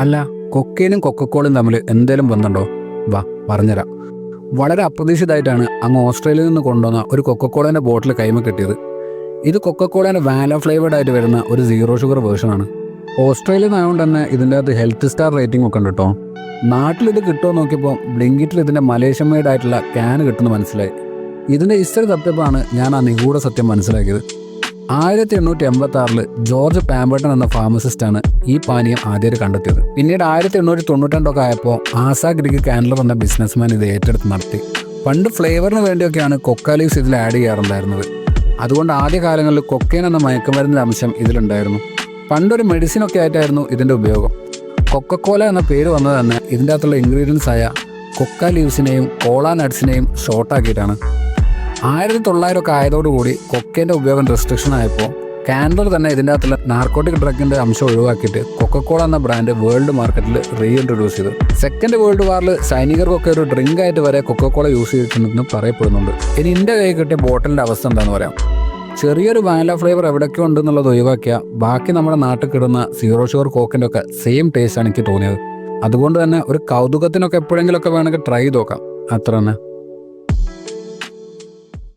അല്ല കൊക്കേനും കൊക്കക്കോളും തമ്മിൽ എന്തേലും ബന്ധമുണ്ടോ? വാ പറഞ്ഞുതരാം. വളരെ അപ്രതീക്ഷിതമായിട്ടാണ് അങ്ങ് ഓസ്ട്രേലിയയിൽ നിന്ന് കൊണ്ടുവന്ന ഒരു കൊക്കക്കോളേന്റെ ബോട്ടിൽ കൈമ കിട്ടിയത്. ഇത് കൊക്കക്കോളേന്റെ വാല ഫ്ലേവേഡ് ആയിട്ട് വരുന്ന ഒരു സീറോ ഷുഗർ വേർഷനാണ് ഓസ്ട്രേലിയയിൽ ആയതുകൊണ്ട് തന്നെ ഇതിന്റെ അകത്ത് ഹെൽത്ത് സ്റ്റാർ റേറ്റിംഗ് ഒക്കെ ഉണ്ട് കേട്ടോ. നാട്ടിൽ ഇത് കിട്ടുമോ നോക്കിയപ്പോൾ ബ്ലിങ്കിറ്റിൽ ഇതിന്റെ മലേഷ്യൻ മെയ്ഡ് ആയിട്ടുള്ള ക്യാൻ കിട്ടുമെന്ന് മനസ്സിലായി. ഇതിന്റെ ഇസ്റ്റർ തപ്പിയപ്പോഴാണ് ഞാൻ ആ നിഗൂഢ സത്യം മനസ്സിലാക്കിയത്. ആയിരത്തി എണ്ണൂറ്റി എൺപത്തി ആറിൽ ജോർജ് പാമ്പർട്ടൺ എന്ന ഫാർമസിസ്റ്റാണ് ഈ പാനീയം ആദ്യമായിട്ട് കണ്ടെത്തിയത്. പിന്നീട് ആയിരത്തി എണ്ണൂറ്റി തൊണ്ണൂറ്റി ആയപ്പോൾ ആസാ ഗ്രിഗ് കാൻഡലർ എന്ന ബിസിനസ്മാൻ ഇത് ഏറ്റെടുത്ത് നടത്തി. പണ്ട് ഫ്ലേവറിന് വേണ്ടിയൊക്കെയാണ് കൊക്ക ലീവ്സ് ഇതിൽ ആഡ് ചെയ്യാറുണ്ടായിരുന്നത്. അതുകൊണ്ട് ആദ്യ കാലങ്ങളിൽ കൊക്കൈൻ എന്ന മയക്കുമരുന്നിന്റെ അംശം ഇതിലുണ്ടായിരുന്നു. പണ്ടൊരു മെഡിസിനൊക്കെ ആയിട്ടായിരുന്നു ഇതിന്റെ ഉപയോഗം. കൊക്കക്കോല എന്ന പേര് വന്നത് തന്നെ ഇതിന്റെ അകത്തുള്ള ഇൻഗ്രീഡിയൻസ് ആയ കൊക്ക ലീവ്സിനെയും കോള നട്ട്സിനെയും ഷോർട്ടാക്കിയിട്ടാണ് ആയിരത്തി തൊള്ളായിരം ഒക്കെ ആയതോടുകൂടി കൊക്കേന്റെ ഉപയോഗം റെസ്ട്രിക്ഷൻ ആയപ്പോൾ കാൻഡർ തന്നെ ഇതിന്റെ അകത്തുള്ള നാർക്കോട്ടിക് ഡ്രഗിന്റെ അംശം ഒഴിവാക്കിയിട്ട് കൊക്കക്കോള എന്ന ബ്രാൻഡ് വേൾഡ് മാർക്കറ്റിൽ റീ ഇൻട്രൊഡ്യൂസ് ചെയ്തു സെക്കൻഡ് വേൾഡ് വാറിൽ സൈനികർക്കൊക്കെ ഒരു ഡ്രിങ്ക് ആയിട്ട് വരെ കൊക്കക്കോള യൂസ് ചെയ്തിട്ടുണ്ടെന്ന് പറയപ്പെടുന്നുണ്ട്. ഇനി എന്റെ കൈ കിട്ടിയ ബോട്ടിലിന്റെ അവസ്ഥ എന്താണെന്ന് പറയാം? ചെറിയൊരു വാനില ഫ്ലേവർ എവിടെയൊക്കെ ഉണ്ടെന്നുള്ളത് ഒഴിവാക്കിയ ബാക്കി നമ്മുടെ നാട്ടിൽ കിടുന്ന സീറോ ഷുഗർ കോക്കിന്റെ ഒക്കെ സെയിം ടേസ്റ്റ് ആണ് എനിക്ക് തോന്നിയത്. അതുകൊണ്ട് തന്നെ ഒരു കൗതുകത്തിനൊക്കെ എപ്പോഴെങ്കിലുമൊക്കെ വേണമെങ്കിൽ ട്രൈ ചെയ്ത് നോക്കാം. അത്ര തന്നെ.